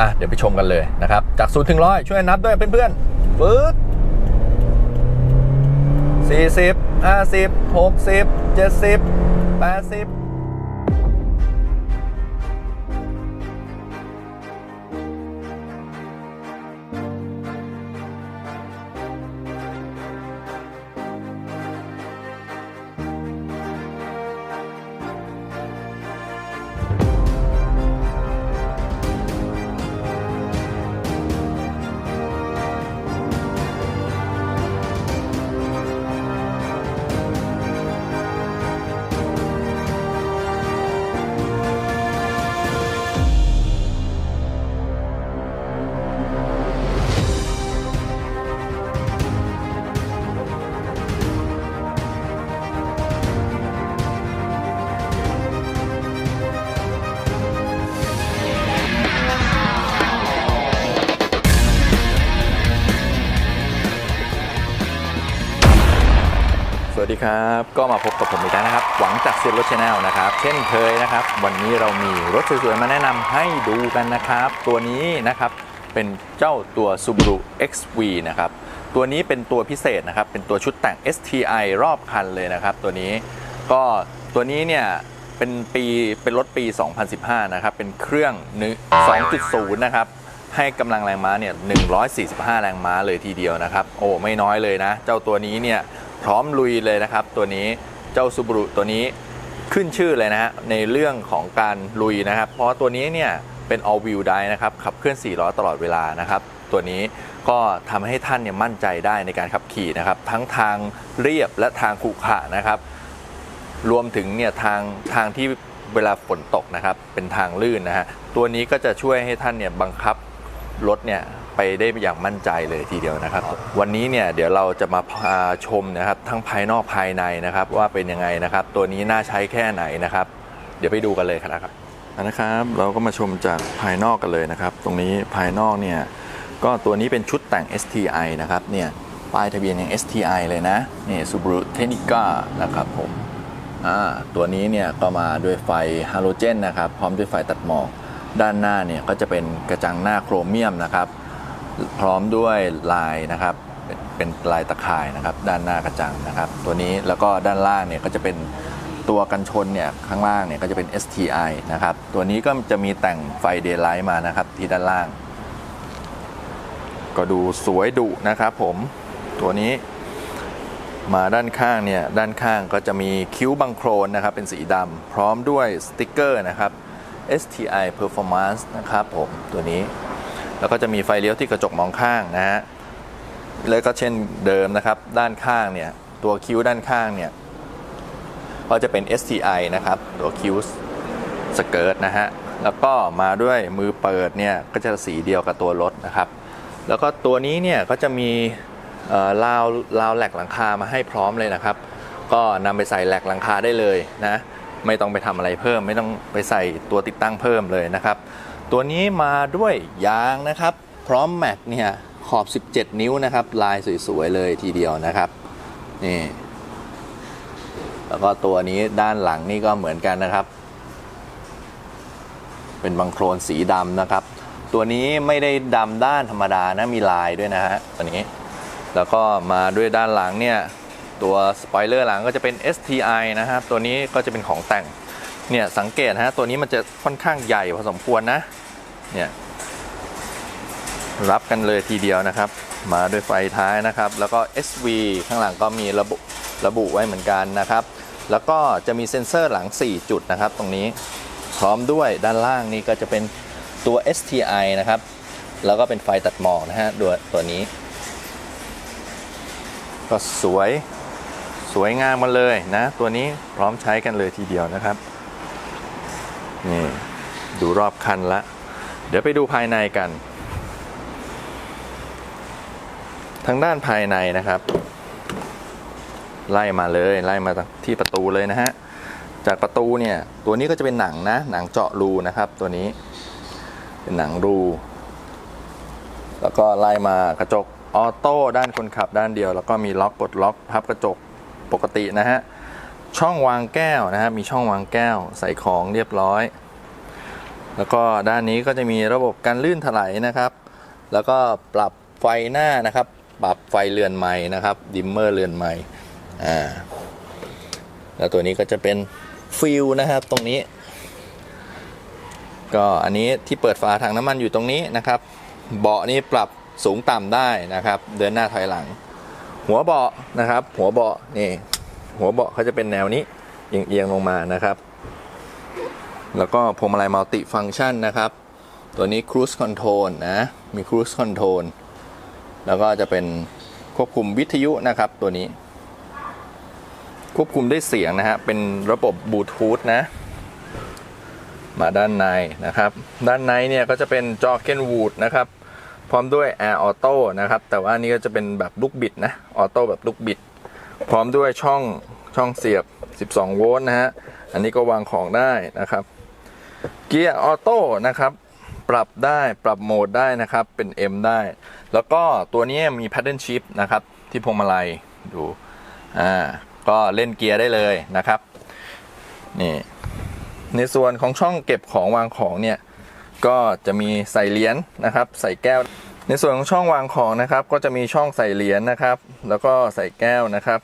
อะเดี๋ยวไปชมกันเลยนะครับ จากศูนย์ถึงร้อยช่วยนับด้วยเพื่อนๆฟืดสี่สิบห้าสิบหกสิบเจ็ดสิบแปดสิบ ดีครับ ก็มาพบกับผมอีกแล้วนะครับ หวังจากเซียนรถชาแนลนะครับ เช่นเคยนะครับ วันนี้เรามีรถสวยๆมาแนะนำให้ดูกันนะครับ ตัวนี้นะครับเป็นเจ้าตัว Subaru XV นะครับตัวนี้เป็นตัวพิเศษนะครับ เป็นตัวชุดแต่ง STI รอบคันเลยนะครับ ตัวนี้ก็ตัวนี้เนี่ยเป็นปีเป็นรถปี 2015 นะครับ เป็นเครื่องนึ2.0 นะครับให้กำลังแรงม้าเนี่ย145 แรงม้าเลยทีเดียวนะครับ โอ้ ไม่น้อยเลยนะ เจ้าตัวนี้เนี่ย พร้อมลุยเลยนะครับ ตัวนี้เจ้าซูบ a รุตัวนี้ขึ้นชื่อเลยนะฮะในเรื่องของการลุยนะครับ เพราะตัวนี้เนี่ยเป็น all wheel drive นะครับขับเคลื่อน4ล้อตลอดเวลานะครับ ตัวนี้ก็ทำให้ท่านเนี่ยมั่นใจได้ในการขับขี่นะครับ ทั้งทางเรียบและทางขรุขระนะครับ รวมถึงเนี่ยทางทางที่เวลาฝนตกนะครับ เป็นทางลื่นนะฮะตัวนี้ก็จะช่วยให้ท่านเนี่ยบังคับรถเนี่ย ไปได้อย่างมั่นใจเลยทีเดียวนะครับ วันนี้เนี่ยเดี๋ยวเราจะมาพาชมนะครับทั้งภายนอกภายในนะครับ ว่าเป็นยังไงนะครับ ตัวนี้น่าใช้แค่ไหนนะครับ เดี๋ยวไปดูกันเลยครับนะครับเราก็มาชมจากภายนอกกันเลยนะครับ ตรงนี้ภายนอกเนี่ยก็ตัวนี้เป็นชุดแต่ง STI นะครับเนี่ยป้ายทะเบียนยัง STI เลยนะนี่ Subaru Technica นะครับผมอ่าตัวนี้เนี่ยก็มาด้วยไฟฮาโลเจนนะครับ พร้อมด้วยไฟตัดหมอก ด้านหน้าเนี่ยก็จะเป็นกระจังหน้าโครเมียมนะครับ พร้อมด้วยลายนะครับ เป็นลายตะข่ายนะครับ ด้านหน้ากระจังนะครับ ตัวนี้แล้วก็ด้านล่างเนี่ยก็จะเป็นตัวกันชนเนี่ยข้างล่างเนี่ยก็จะเป็น STI นะครับ ตัวนี้ก็จะมีแต่งไฟเดย์ไลท์มานะครับที่ด้านล่าง ก็ดูสวยดุนะครับผมตัวนี้มาด้านข้างเนี่ยด้านข้างก็จะมีคิ้วบังโครนนะครับ เป็นสีดำพร้อมด้วยสติกเกอร์นะครับ STI Performance นะครับผมตัวนี้ แล้วก็จะมีไฟเลี้ยวที่กระจกมองข้างนะฮะแล้วก็เช่นเดิมนะครับด้านข้างเนี่ยตัวคิ้วด้านข้างเนี่ยก็จะเป็น STI นะครับตัวคิ้วสเกิร์ตนะฮะแล้วก็มาด้วยมือเปิดเนี่ยก็จะสีเดียวกับตัวรถนะครับ แล้วก็ตัวนี้เนี่ยก็จะมีราวราวแหลกหลังคามาให้พร้อมเลยนะครับ ก็นำไปใส่แหลกหลังคาได้เลยนะไม่ต้องไปทำอะไรเพิ่ม ไม่ต้องไปใส่ตัวติดตั้งเพิ่มเลยนะครับ ตัวนี้มาด้วยยางนะครับ พร้อมแม็กเนี่ยขอบ 17 นิ้วนะครับ ลายสวยๆเลยทีเดียวนะครับนี่แล้วก็ตัวนี้ด้านหลังนี่ก็เหมือนกันนะครับ เป็นบังโครนสีดำนะครับ ตัวนี้ไม่ได้ดำด้านธรรมดานะมีลายด้วยนะฮะตัวนี้ แล้วก็มาด้วยด้านหลังเนี่ยตัวสปอยเลอร์หลังก็จะเป็น STI นะครับ ตัวนี้ก็จะเป็นของแต่ง เนี่ยสังเกตฮะตัวนี้มันจะค่อนข้างใหญ่พอสมควรนะเนี่ยรับกันเลยทีเดียวนะครับ มาด้วยไฟท้ายนะครับ แล้วก็ SV ข้างหลังก็มีระบุระบุไว้เหมือนกันนะครับ แล้วก็จะมีเซ็นเซอร์หลัง 4 จุดนะครับ ตรงนี้พร้อมด้วยด้านล่างนี่ก็จะเป็นตัว STI นะครับ แล้วก็เป็นไฟตัดหมอกนะฮะตัวตัวนี้ ก็สวยสวยงามมาเลยนะ ตัวนี้พร้อมใช้กันเลยทีเดียวนะครับ นี่ดูรอบคันละ เดี๋ยวไปดูภายในกัน ทางด้านภายในนะครับ ไล่มาเลยไล่มาที่ประตูเลยนะฮะ จากประตูเนี่ย ตัวนี้ก็จะเป็นหนังนะ หนังเจาะรูนะครับตัวนี้ เป็นหนังรู แล้วก็ไล่มากระจกออโต้ด้านคนขับด้านเดียว แล้วก็มีล็อกกดล็อกพับกระจกปกตินะฮะ ช่องวางแก้วนะฮะมีช่องวางแก้วใส่ของเรียบร้อย แล้วก็ด้านนี้ก็จะมีระบบการลื่นถลายนะครับ แล้วก็ปรับไฟหน้านะครับ ปรับไฟเรือนใหม่นะครับ ดิมเมอร์เรือนใหม่อ่าแล้วตัวนี้ก็จะเป็นฟิลนะครับตรงนี้ ก็อันนี้ที่เปิดฝาถังน้ำมันอยู่ตรงนี้นะครับ เบาะนี่ปรับสูงต่ำได้นะครับ เดินหน้าถอยหลัง หัวเบาะนะครับ หัวเบาะนี่ หัวเบาะเขาจะเป็นแนวนี้เอียงๆลงมานะครับ แล้วก็พวงมาลัยมัลติฟัง c t ชันนะครับ ตัวนี้ Cruise Control นะ มี Cruise Control แล้วก็จะเป็นควบคุมวิทยุนะครับตัวนี้ ควบคุมด้วยเสียงนะฮะเป็นระบบบลูทูธนะมาด้านในนะครับ ด้านในเนี่ยก็จะเป็นจอเกนวูดนะครับ พร้อมด้วย Air Auto นะครับ แต่ว่านนี้ก็จะเป็นแบบลูกบิดนะ ออโต้แบบลูกบิด พร้อมด้วยช่องช่องเสียบ 12 โวลต์นะฮะ อันนี้ก็วางของได้นะครับ เกียร์ออโต้นะครับ ปรับได้ปรับโหมดได้นะครับ เป็น M ได้ แล้วก็ตัวนี้มี paddle shift นะครับ ที่พวงมาลัยดู อ่า ก็เล่นเกียร์ได้เลยนะครับ นี่ ในส่วนของช่องเก็บของวางของเนี่ย ก็จะมีใส่เหรียญนะครับ ใส่แก้ว ในส่วนของช่องวางของนะครับ ก็จะมีช่องใส่เหรียญนะครับ แล้วก็ใส่แก้วนะครับ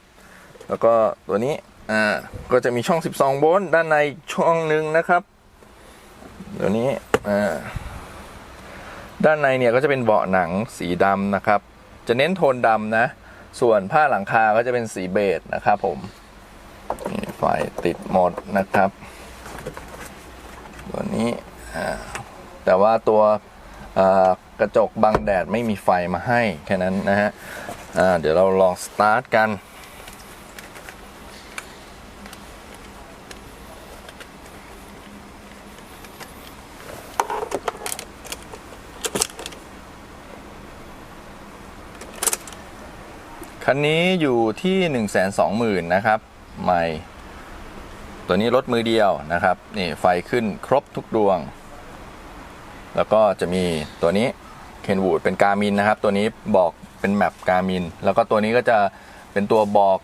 แล้วก็ตัวนี้อ่าก็จะมีช่อง 12 โวลต์ด้านในช่องหนึ่งนะครับ ตัวนี้อ่าด้านในเนี่ยก็จะเป็นเบาะหนังสีดำนะครับ จะเน้นโทนดำนะ ส่วนผ้าหลังคาก็จะเป็นสีเบจนะครับผมมีไฟติดหมดนะครับ ตัวนี้อ่าแต่ว่าตัวอ่ากระจกบังแดดไม่มีไฟมาให้แค่นั้นนะฮะอ่าเดี๋ยวเราลองสตาร์ทกัน นนี้อยู่ที่ 1 2 0 0 0 0นะครับใหม่ตัวนี้รถมือเดียวนะครับนี่ไฟขึ้นครบทุกดวง แล้วก็จะมีตัวนี้เคนวูดเป็นการมินนะครับ ตัวนี้บอกเป็นแมปการมินแล้วก็ตัวนี้ก็จะเป็นตัวบอก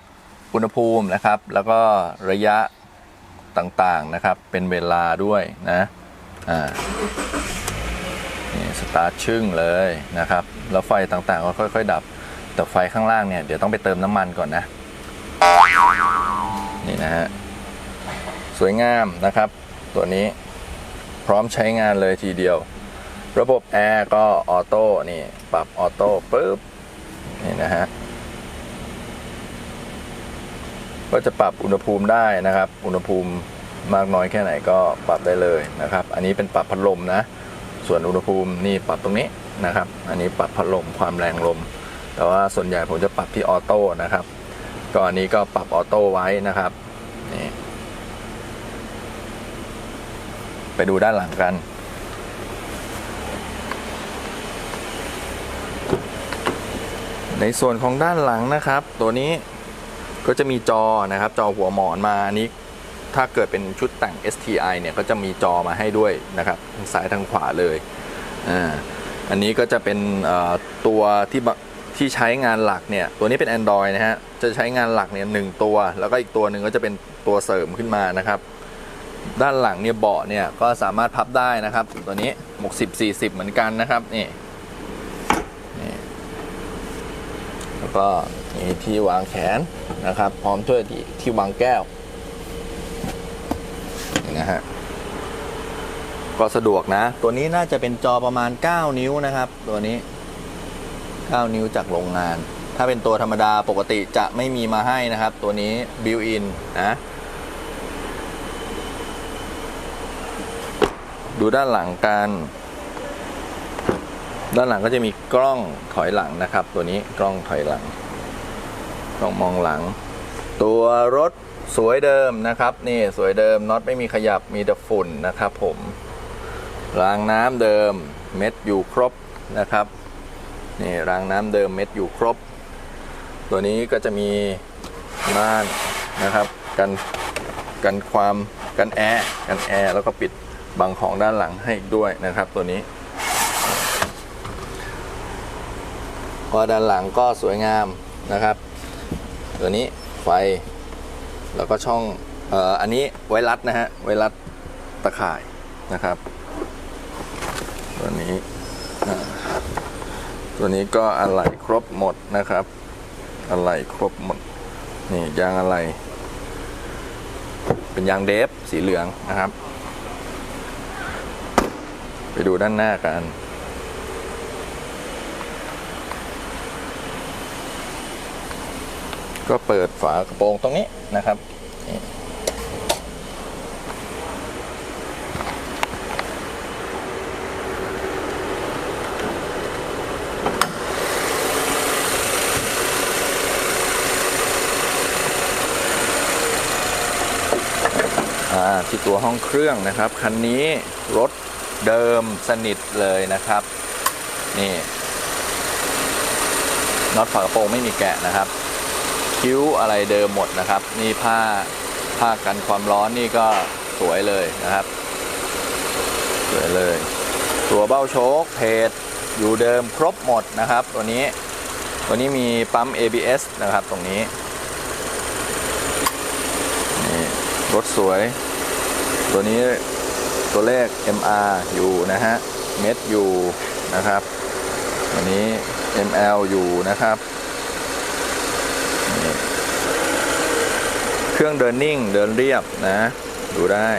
อุณหภูมินะครับ แล้วก็ระยะต่างๆนะครับ เป็นเวลาด้วยนะอ่านี่สตาร์ทชึ่งเลยนะครับ แล้วไฟต่างๆก็ค่อย ๆ ดับ แต่ไฟข้างล่างเนี่ยเดี๋ยวต้องไปเติมน้ำมันก่อนนะ นี่นะฮะ สวยงามนะครับ ตัวนี้พร้อมใช้งานเลยทีเดียว ระบบแอร์ก็ออโต้นี่ปรับออโต้ปุ๊บนี่นะฮะก็จะปรับอุณหภูมิได้นะครับ อุณหภูมิมากน้อยแค่ไหนก็ปรับได้เลยนะครับ อันนี้เป็นปรับพัดลมนะ ส่วนอุณหภูมินี่ปรับตรงนี้นะครับ อันนี้ปรับพัดลมความแรงลม แต่ว่าส่วนใหญ่ผมจะปรับที่ออโต้นะครับก็อันนี้ก็ปรับออโต้ไว้นะครับนี่ไปดูด้านหลังกันในส่วนของด้านหลังนะครับ ตัวนี้ก็จะมีจอนะครับ จอหัวหมอนมาอันนี้ ถ้าเกิดเป็นชุดแต่ง STI เนี่ยก็จะมีจอมาให้ด้วยนะครับทั้งซ้ายทั้งขวาเลยอ่าอันนี้ก็จะเป็นตัวที่ ที่ใช้งานหลักเนี่ย ตัวนี้เป็น Android นะฮะ จะใช้งานหลักเนี่ยหนึ่งตัว แล้วก็อีกตัวหนึ่งก็จะเป็นตัวเสริมขึ้นมานะครับ ด้านหลังเนี่ยเบาะเนี่ยก็สามารถพับได้นะครับ ตัวนี้หกสิบสี่สิบเหมือนกันนะครับนี่นี่แล้วก็มีที่วางแขนนะครับ พร้อมด้วยที่ที่วางแก้วนะฮะก็สะดวกนะ ตัวนี้น่าจะเป็นจอประมาณ 9 นิ้วนะครับ ตัวนี้ 9 นิ้วจากโรงงาน ถ้าเป็นตัวธรรมดาปกติจะไม่มีมาให้นะครับ ตัวนี้บิวอินนะดูด้านหลังกัน ด้านหลังก็จะมีกล้องถอยหลังนะครับ ตัวนี้กล้องถอยหลังกล้องมองหลัง ตัวรถสวยเดิมนะครับนี่สวยเดิมน็อตไม่มีขยับมีแต่ฝุ่นนะครับผมรางน้ำเดิมเม็ดอยู่ครบนะครับ นี่รางน้ำเดิมเม็ดอยู่ครบ ตัวนี้ก็จะมีม่านนะครับ กันกันความกันแอร์กันแอร์แล้วก็ปิดบังของด้านหลังให้อีกด้วยนะครับ ตัวนี้ก็ด้านหลังก็สวยงามนะครับ ตัวนี้ไฟแล้วก็ช่องเอ่ออันนี้ไวรัดนะฮะไวรัดตะข่ายนะครับ ตัวนี้ ตัวนี้ก็อะไหล่ครบหมดนะครับ อะไหล่ครบหมด นี่ยางอะไหล่เป็นยางเดฟสีเหลืองนะครับ ไปดูด้านหน้ากันก็เปิดฝากระโปรงตรงนี้นะครับ ที่ตัวห้องเครื่องนะครับ คันนี้รถเดิมสนิทเลยนะครับ นี่น็อตฝากระโปรงไม่มีแกะนะครับ คิ้วอะไรเดิมหมดนะครับ นี่ผ้าผ้ากันความร้อนนี่ก็สวยเลยนะครับ สวยเลย ตัวเบ้าโชคเพจอยู่เดิมครบหมดนะครับ ตัวนี้ตัวนี้มีปั๊ม ABS นะครับตรงนี้นี่รถสวย ตัวนี้ตัวเลข MR อยู่นะฮะ เม็ดอยู่นะครับตัวนี้ ML อยู่นะครับ เครื่องเดินนิ่งเดินเรียบนะ ดูได้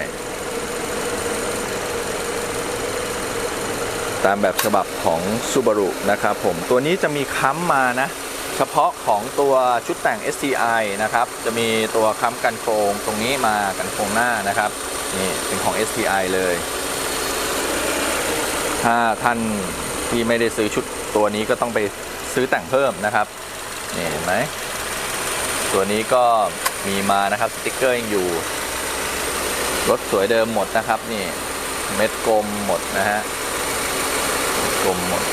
ตามแบบฉบับของ Subaru นะครับผม ตัวนี้จะมีค้ำมานะ เฉพาะของตัวชุดแต่ง STI นะครับ จะมีตัวค้ำกันโครงตรงนี้มากันโครงหน้านะครับ นี่เป็นของ STI เลย ถ้าท่านที่ไม่ได้ซื้อชุดตัวนี้ก็ต้องไปซื้อแต่งเพิ่มนะครับนี่เห็นไหมตัวนี้ก็มีมานะครับสติกเกอร์ยังอยู่ รถสวยเดิมหมดนะครับ นี่เม็ดกลมหมดนะฮะกลมหมด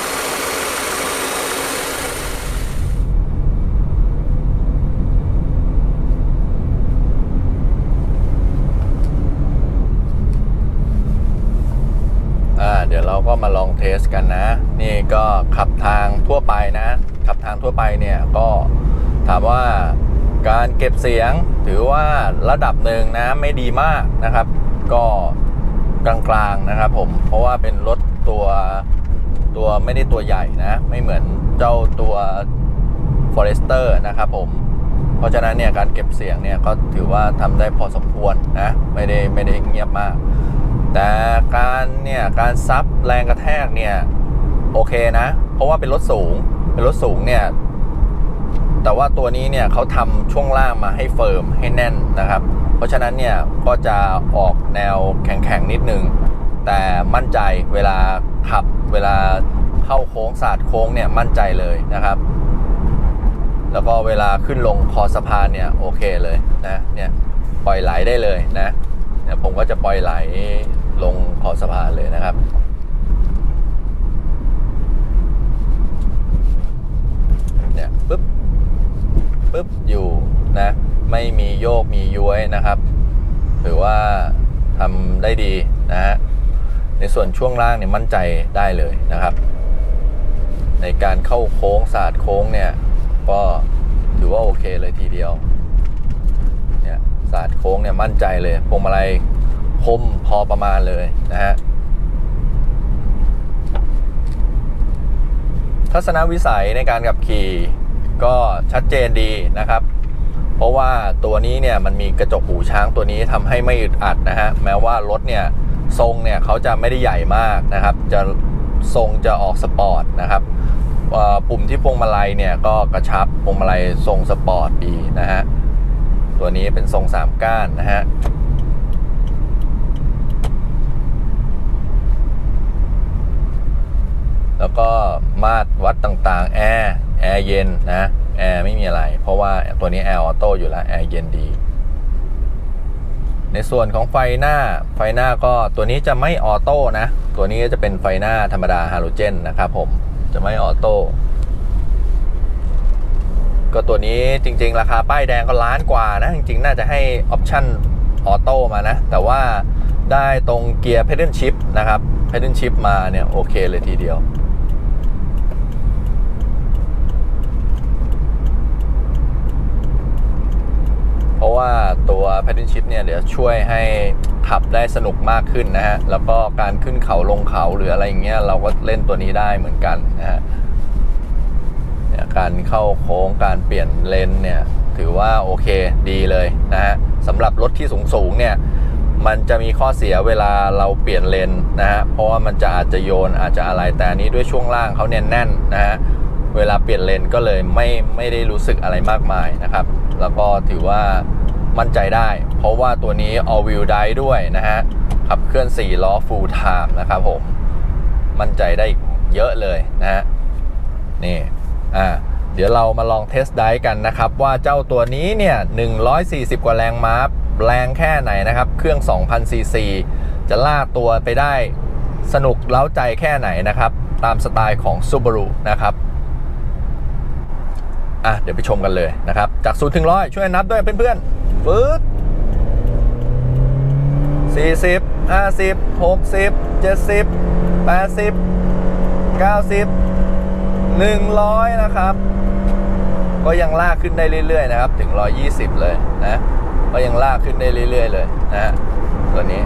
อ่าเดี๋ยวเราก็มาลองเท สกันนะ นี่ก็ขับทางทั่วไปนะ ขับทางทั่วไปเนี่ยก็ถามว่าการเก็บเสียงถือว่าระดับหนึ่งนะไม่ดีมากนะครับ ก็กลางๆนะครับผมเพราะว่าเป็นรถตัวตัวไม่ได้ตัวใหญ่นะ ไม่เหมือนเจ้าตัว Forester นะครับผมเพราะฉะนั้นเนี่ยการเก็บเสียงเนี่ยก็ถือว่าทำได้พอสมควรนะไม่ได้ไม่ได้เงียบมาก แต่การเนี่ยการซับแรงกระแทกเนี่ยโอเคนะ เพราะว่าเป็นรถสูงเป็นรถสูงเนี่ยแต่ว่าตัวนี้เนี่ยเขาทำช่วงล่างมาให้เฟิร์มให้แน่นนะครับ เพราะฉะนั้นเนี่ยก็จะออกแนวแข็งๆนิดนึง แต่มั่นใจเวลาขับเวลาเข้าโค้งสาดโค้งเนี่ยมั่นใจเลยนะครับ แล้วก็เวลาขึ้นลงคอสะพานเนี่ยโอเคเลยนะเนี่ยปล่อยไหลได้เลยนะเนี่ยผมก็จะปล่อยไหล ลงคอสะพานเลยนะครับ เนี่ยปึ๊บปึ๊บอยู่นะ ไม่มีโยกมีย้วยนะครับถือว่าทำได้ดีนะฮะในส่วนช่วงล่างเนี่ยมั่นใจได้เลยนะครับ ในการเข้าโค้งสาดโค้งเนี่ย ก็ถือว่าโอเคเลยทีเดียวเนี่ยสาดโค้งเนี่ยมั่นใจเลยพวงมาลัย คมพอประมาณเลยนะฮะทัศนวิสัยในการขับขี่ก็ชัดเจนดีนะครับ เพราะว่าตัวนี้เนี่ยมันมีกระจกหูช้างตัวนี้ทำให้ไม่อึดอัดนะฮะแม้ว่ารถเนี่ยทรงเนี่ยเขาจะไม่ได้ใหญ่มากนะครับ จะทรงจะออกสปอร์ตนะครับปุ่มที่พวงมาลัยเนี่ยก็กระชับพวงมาลัยทรงสปอร์ตดีนะฮะตัวนี้เป็นทรง 3 ก้านนะฮะ แล้วก็มาตรวัดต่างๆ แอร์ แอร์เย็นนะ แอร์ไม่มีอะไร เพราะว่าตัวนี้แอร์ออโต้อยู่แล้ว แอร์เย็นดี ในส่วนของไฟหน้า ไฟหน้าก็ตัวนี้จะไม่ออโต้นะ ตัวนี้จะเป็นไฟหน้าธรรมดาฮาโลเจนนะครับผม จะไม่ออโต้ก็ตัวนี้จริง ๆ ราคาป้ายแดงก็ล้านกว่านะ จริง ๆ น่าจะให้ออปชั่นออโต้มานะ แต่ว่าได้ตรงเกียร์ pedal shift นะครับ pedal shift มาเนี่ย โอเคเลยทีเดียว น เพ ราะว่าตัว Paddle Shift เนี่ยเดี๋ยวช่วยให้ขับได้สนุกมากขึ้นนะฮะ แล้วก็การขึ้นเขาลงเขาหรืออะไรอย่างเงี้ยเราก็เล่นตัวนี้ได้เหมือนกันนะฮะเนี่ยการเข้าโค้งการเปลี่ยนเลนเนี่ยถือว่าโอเคดีเลยนะฮะสำหรับรถที่สูงสูงเนี่ยมันจะมีข้อเสียเวลาเราเปลี่ยนเลนนะฮะเพราะว่ามันจะอาจจะโยนอาจจะอะไรแต่นนี้ด้วยช่วงล่างเขาเนี่ยแน่นนะฮะเวลาเปลี่ยนเลนก็เลยไม่ไม่ได้รู้สึกอะไรมากมายนะครับ แล้วก็ถือว่ามั่นใจได้ เพราะว่าตัวนี้ all wheel drive ด้วยนะฮะ ขับเคลื่อน 4 ล้อ full time นะครับผม มั่นใจได้เยอะเลยนะฮะ นี่อ่าเดี๋ยวเรามาลองเทสไดกันนะครับ ว่าเจ้าตัวนี้เนี่ย 140 กว่าแรงม้าแรงแค่ไหนนะครับ เครื่อง 2,000 ซีซี จะลากตัวไปได้สนุกเล้าใจแค่ไหนนะครับ ตามสไตล์ของ Subaru นะครับ อะเดี๋ยวไปชมกันเลยนะครับ จาก0ถึง100ช่วยนับด้วยเพื่อนๆปื๊ด40 50 60 70 80 90 100นะครับ ก็ยังลากขึ้นได้เรื่อยๆนะครับ ถึง120เลยนะ ก็ยังลากขึ้นได้เรื่อย ๆ เลยนะฮะตัวนี้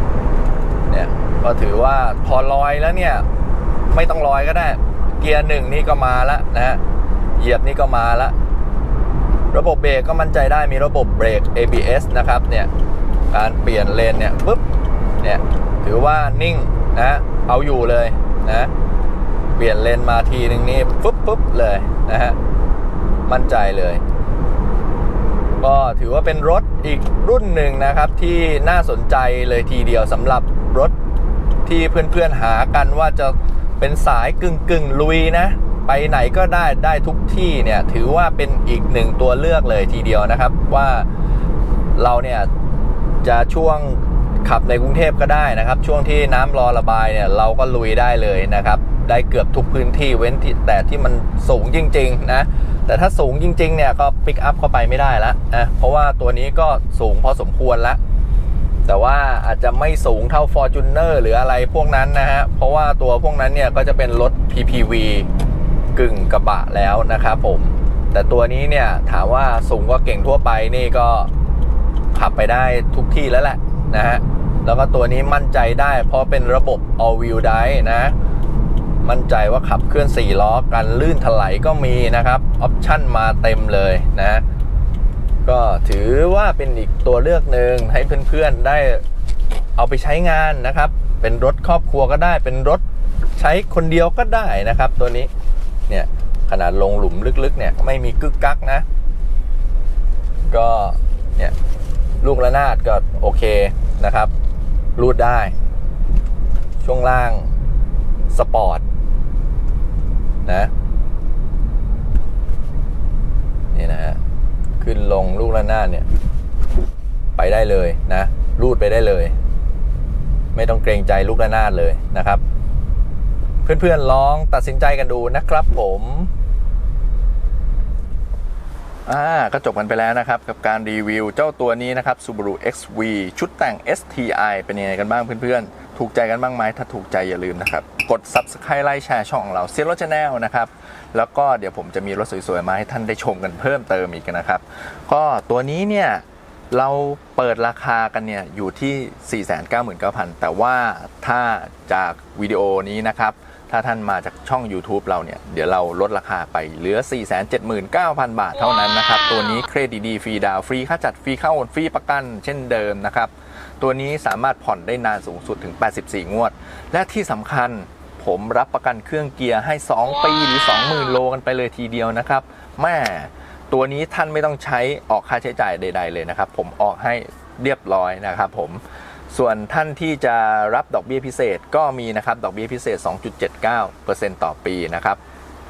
เนี่ยก็ถือว่าพอลอยแล้วเนี่ยไม่ต้องลอยก็ได้ เกียร์หนึ่งนี่ก็มาแล้วนะฮะเหยียบนี่ก็มาแล้ว ระบบเบรกก็มั่นใจได้มีระบบเบรก ABS นะครับเนี่ยการเปลี่ยนเลนเนี่ยปุ๊บเนี่ยถือว่านิ่งนะเอาอยู่เลยนะเปลี่ยนเลนมาทีนึงนี่ปุ๊บปุ๊บเลยนะฮะมั่นใจเลย ก็ถือว่าเป็นรถอีกรุ่นหนึ่งนะครับที่น่าสนใจเลยทีเดียวสำหรับรถที่เพื่อนๆหากันว่าจะเป็นสายกึ่งกึ่งๆลุยนะ ไปไหนก็ได้ได้ทุกที่เนี่ยถือว่าเป็นอีกหนึ่งตัวเลือกเลยทีเดียวนะครับ ว่าเราเนี่ยจะช่วงขับในกรุงเทพก็ได้นะครับ ช่วงที่น้ำรอระบายเนี่ยเราก็ลุยได้เลยนะครับ ได้เกือบทุกพื้นที่เว้นแต่ที่มันสูงจริงๆนะแต่ถ้าสูงจริงๆเนี่ยก็ปิกอัพเข้าไปไม่ได้ล้วนะเพราะว่าตัวนี้ก็สูงพอสมควรแล้วแต่ว่าอาจจะไม่สูงเท่า Fortuner หรืออะไรพวกนั้นนะฮะ เพราะว่าตัวพวกนั้นเนี่ยก็จะเป็นรถ PPV กึ่งกระบะแล้วนะครับผม แต่ตัวนี้เนี่ยถามว่าสูงกว่าเก่งทั่วไปนี่ก็ขับไปได้ทุกที่แล้วแหละนะฮะ แล้วก็ตัวนี้มั่นใจได้เพราะเป็นระบบ all wheel drive นะ มั่นใจว่าขับเคลื่อน 4 ล้อกันลื่นถลายก็มีนะครับ ออปชั่นมาเต็มเลยนะ ก็ถือว่าเป็นอีกตัวเลือกหนึ่งให้เพื่อนๆได้เอาไปใช้งานนะครับ เป็นรถครอบครัวก็ได้ เป็นรถใช้คนเดียวก็ได้นะครับตัวนี้ เนี่ยขนาดลงหลุมลึกๆ เนี่ยไม่มีกึกกักนะ ก็เนี่ยลูกระนาดก็โอเคนะครับ รูดได้ ช่วงล่างสปอร์ตนะนี่นะฮะขึ้นลงลูกระนาดเนี่ย ไปได้เลยนะ รูดไปได้เลย ไม่ต้องเกรงใจลูกระนาดเลยนะครับ เพื่อนๆลองตัดสินใจกันดูนะครับผมอ่าก็จบกันไปแล้วนะครับ กับการรีวิวเจ้าตัวนี้นะครับ Subaru XV ชุดแต่ง STI เป็นยังไงกันบ้างเพื่อนๆ ถูกใจกันบ้างไหมถ้าถูกใจอย่าลืมนะครับ กด Subscribe ไลค์แชร์ช่องของเราเซียรถชาแนลนะครับ แล้วก็เดี๋ยวผมจะมีรถสวยๆ มาให้ท่านได้ชมกันเพิ่มเติมอีกนะครับ ก็ตัวนี้เนี่ย เราเปิดราคากันเนี่ย อยู่ที่ 499,000 แต่ว่าถ้าจากวิดีโอนี้นะครับ ถ้าท่านมาจากช่อง YouTube เราเนี่ย เดี๋ยวเราลดราคาไปเหลือ 479,000 บาทเท่านั้นนะครับ ตัวนี้เครดิตดีฟรีดาวน์ฟรีค่าจัดฟรีเข้าโอนฟรีประกันเช่นเดิมนะครับ ตัวนี้สามารถผ่อนได้นานสูงสุดถึง 84 งวด และที่สำคัญผมรับประกันเครื่องเกียร์ให้ 2 ปีหรือ 20,000 โลกันไปเลยทีเดียวนะครับแม่ตัวนี้ท่านไม่ต้องใช้ออกค่าใช้จ่ายใด ๆ เลยนะครับ ผมออกให้เรียบร้อยนะครับผม ส่วนท่านที่จะรับดอกเบี้ยพิเศษก็มีนะครับ ดอกเบี้ยพิเศษ 2.79%ต่อปีนะครับ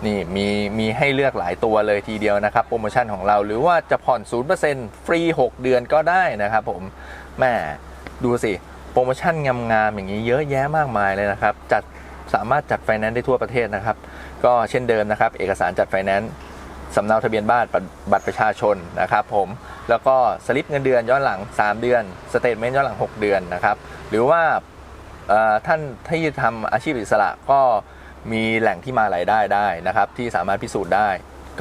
นี่มีมีให้เลือกหลายตัวเลยทีเดียวนะครับ โปรโมชั่นของเราหรือว่าจะผ่อน 0%ฟรี 6 เดือนก็ได้นะครับผมแม่ดูสิโปรโมชั่นงามๆอย่างนี้เยอะแยะมากมายเลยนะครับ จัดสามารถจัดไฟแนนซ์ได้ทั่วประเทศนะครับ ก็เช่นเดิมนะครับ เอกสารจัดไฟแนนซ์ สำเนาทะเบียนบ้านบัตรประชาชนนะครับผมแล้วก็สลิปเงินเดือนย้อนหลัง 3 เดือนสเตทเมนต์ย้อนหลัง 6 เดือนนะครับหรือว่าท่านที่ทำอาชีพอิสระก็มีแหล่งที่มารายได้ได้นะครับที่สามารถพิสูจน์ได้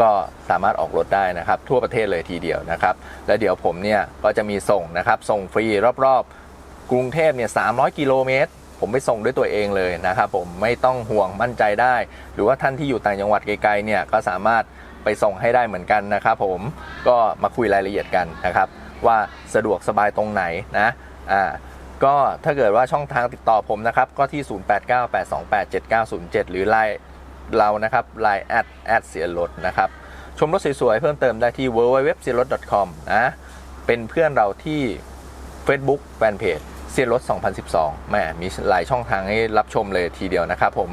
ก็สามารถออกรถได้นะครับ ทั่วประเทศเลยทีเดียวนะครับ แล้วเดี๋ยวผมเนี่ยก็จะมีส่งนะครับ ส่งฟรีรอบๆ กรุงเทพเนี่ย300กิโลเมตร ผมไปส่งด้วยตัวเองเลยนะครับ ผมไม่ต้องห่วงมั่นใจได้ หรือว่าท่านที่อยู่ต่างจังหวัดไกลๆเนี่ยก็สามารถ ไปส่งให้ได้เหมือนกันนะครับผมก็มาคุยรายละเอียดกันนะครับ ว่าสะดวกสบายตรงไหนนะอ่าก็ถ้าเกิดว่าช่องทางติดต่อผมนะครับ ก็ที่ 0898287907 หรือไลน์เรานะครับไลน์แอดแอดเสียรถนะครับ ชมรถสวยๆ เพิ่มเติมได้ที่ www s i r o t com นะ เป็นเพื่อนเราที่ Facebook แฟน เซียรถ 2012แหมมีหลายช่องทางให้รับชมเลยทีเดียวนะครับผม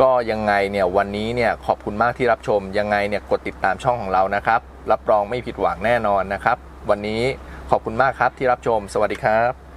ก็ยังไงเนี่ยวันนี้เนี่ยขอบคุณมากที่รับชม ยังไงเนี่ยกดติดตามช่องของเรานะครับรับรองไม่ผิดหวังแน่นอนนะครับ วันนี้ขอบคุณมากครับที่รับชม สวัสดีครับ